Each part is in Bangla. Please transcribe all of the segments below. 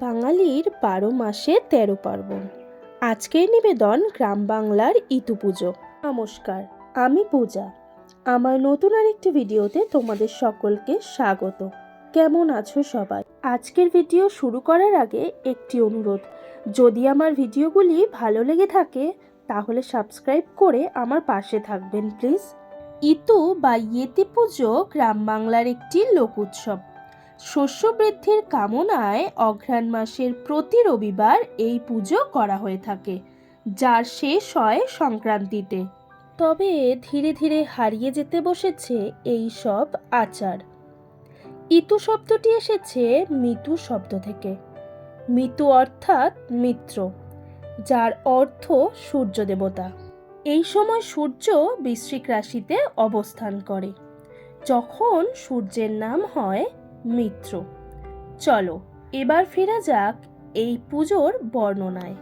বাঙালির বারো মাসে তেরো পার্বণ। আজকের নিবেদন গ্রাম বাংলার ইতু পুজো। নমস্কার, আমি পূজা। আমার নতুন আরেকটি ভিডিওতে তোমাদের সকলকে স্বাগত। কেমন আছো সবাই? আজকের ভিডিও শুরু করার আগে একটি অনুরোধ। যদি আমার ভিডিওগুলি ভালো লেগে থাকে, তাহলে সাবস্ক্রাইব করে আমার পাশে থাকবেন, প্লিজ। ইতু বা ইয়েতি পুজো গ্রাম বাংলার একটি লোক উৎসব। শস্য বৃদ্ধির কামনায় অঘ্রাণ মাসের প্রতি রবিবার এই পুজো করা হয়ে থাকে, যার শেষ হয় সংক্রান্তিতে। তবে ধীরে ধীরে হারিয়ে যেতে বসেছে এই সব আচার। ইতু শব্দটি এসেছে মিতু শব্দ থেকে। মিতু অর্থাৎ মিত্র, যার অর্থ সূর্য দেবতা। এই সময় সূর্য বৃশ্চিক রাশিতে অবস্থান করে। যখন সূর্যের নাম হয় মিত্র। চলো, এবার ফেরা যাক এই পুজোর বর্ণনায়।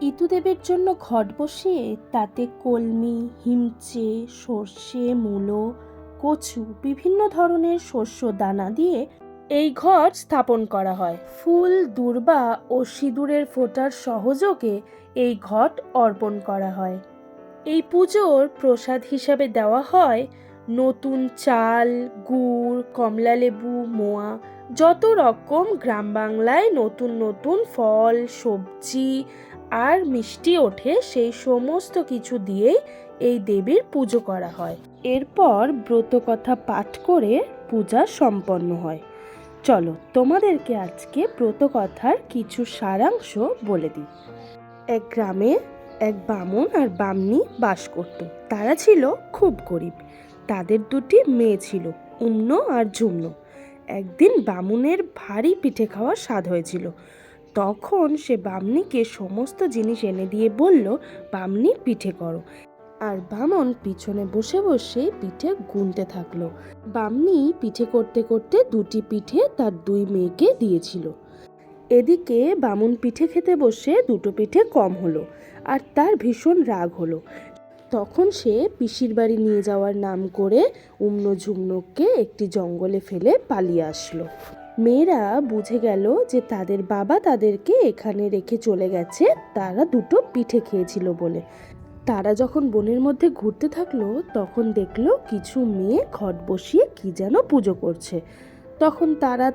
ইতুদেবের জন্য ঘট বসিয়ে তাতে কলমি, হিমচে, সর্ষে, মূলো, কচু, বিভিন্ন ধরনের শস্য দানা দিয়ে এই ঘট স্থাপন করা হয়। ফুল, দূর্বা ও সিঁদুরের ফোটার সহযোগে এই ঘট অর্পণ করা হয়। এই পুজোর প্রসাদ হিসাবে দেওয়া হয় নতুন চাল, গুড় কমলালেবু মোয়া, যত রকম গ্রাম বাংলায় নতুন নতুন ফল, সবজি আর মিষ্টি ওঠে, সেই সমস্ত কিছু দিয়েই এই দেবীর পুজো করা হয়। এরপর ব্রতকথা পাঠ করে পূজা সম্পন্ন হয়। চলো, তোমাদেরকে আজকে ব্রতকথার কিছু সারাংশ বলে দিই। এক গ্রামে এক বামন আর বামনি বাস করত। তারা ছিল খুব গরিব। তাদের দুটি মেয়ে ছিল, উম্ন আর ঝুমনো একদিন বামুনের ভারী পিঠে খাওয়ার স্বাদ হয়েছিল। তখন সে বামনিকে সমস্ত জিনিস এনে দিয়ে বলল, বামনি, পিঠে করো। আর বামন পিছনে বসে বসে পিঠে গুনতে থাকল। বামনি পিঠে করতে করতে দুটি পিঠে তার দুই মেয়েকে দিয়েছিল। এদিকে বামুন পিঠে খেতে বসে দুটো পিঠে কম হলো, আর তার ভীষণ রাগ হলো। তখন সে পিসির বাড়ি নিয়ে যাওয়ার নাম করে উম্ন ঝুমনুককে একটি জঙ্গলে ফেলে পালিয়ে আসলো। মেয়েরা বুঝে গেল যে তাদের বাবা তাদেরকে এখানে রেখে চলে গেছে, তারা দুটো পিঠে খেয়েছিল বলে। তারা যখন বনের মধ্যে ঘুরতে থাকল, তখন দেখল কিছু মেয়ে ঘট বসিয়ে কি যেন পুজো করছে। তখন তারা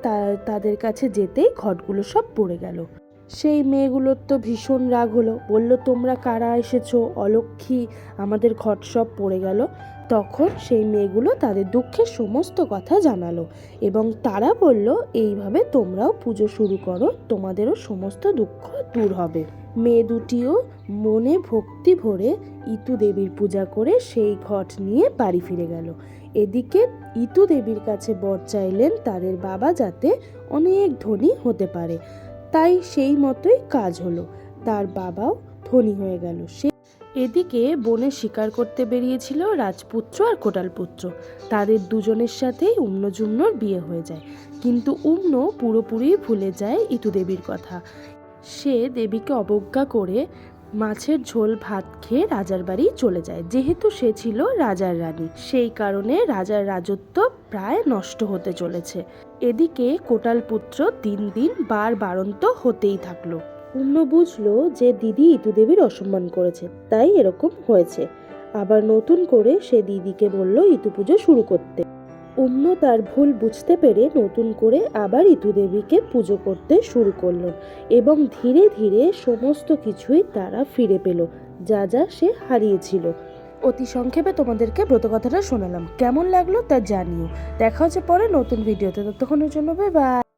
তাদের কাছে যেতেই ঘটগুলো সব পড়ে গেল। সেই মেয়েগুলোর তো ভীষণ রাগ হলো। বলল, তোমরা কারা এসেছ? অলক্ষী, আমাদের ঘট সব পড়ে গেল। তখন সেই মেয়েগুলো তাদের দুঃখের সমস্ত কথা জানালো এবং তারা বলল, এইভাবে তোমরাও পুজো শুরু করো, তোমাদেরও সমস্ত দুঃখ দূর হবে। মেয়ে দুটিও মনে ভক্তি ভরে ইতু দেবীর পূজা করে সেই ঘট নিয়ে বাড়ি ফিরে গেল। এদিকে ইতু দেবীর কাছে বর চাইলেন তাদের বাবা যাতে অনেক ধনী হতে পারে। তাই সেই মতোই কাজ হলো। তার বাবাও ধনী হয়ে গেল। সে এদিকে বনে শিকার করতে বেরিয়েছিল রাজপুত্র আর কোটালপুত্র। তাদের দুজনের সাথেই উম্নজুম্নর বিয়ে হয়ে যায়। কিন্তু উম্ন পুরোপুরি ভুলে যায় ইতুদেবীর কথা। সে দেবীকে অবজ্ঞা করে মাছের ঝোল ভাত খেয়ে রাজার বাড়ি চলে যায়। যেহেতু সে ছিল রাজার রানী, সেই কারণে রাজার রাজত্ব প্রায় নষ্ট হতে চলেছে। এদিকে কোটাল পুত্র দিন দিন বার বারন্ত হতেই থাকল। অন্য বুঝলো যে দিদি ইতুদেবীর অসম্মান করেছে, তাই এরকম হয়েছে। আবার নতুন করে সে দিদিকে বলল ইতু পুজো শুরু করতে। অন্য তার ভুল বুঝতে পেরে নতুন করে আবার ইতুদেবীকে পুজো করতে শুরু করল এবং ধীরে ধীরে সমস্ত কিছুই তারা ফিরে পেল, যা যা সে হারিয়েছিল। অতি সংক্ষেপে তোমাদেরকে ব্রতকথাটা শোনালাম। কেমন লাগল তা জানিও। দেখা হচ্ছে পরে নতুন ভিডিওতে। ততক্ষণের জন্য বাই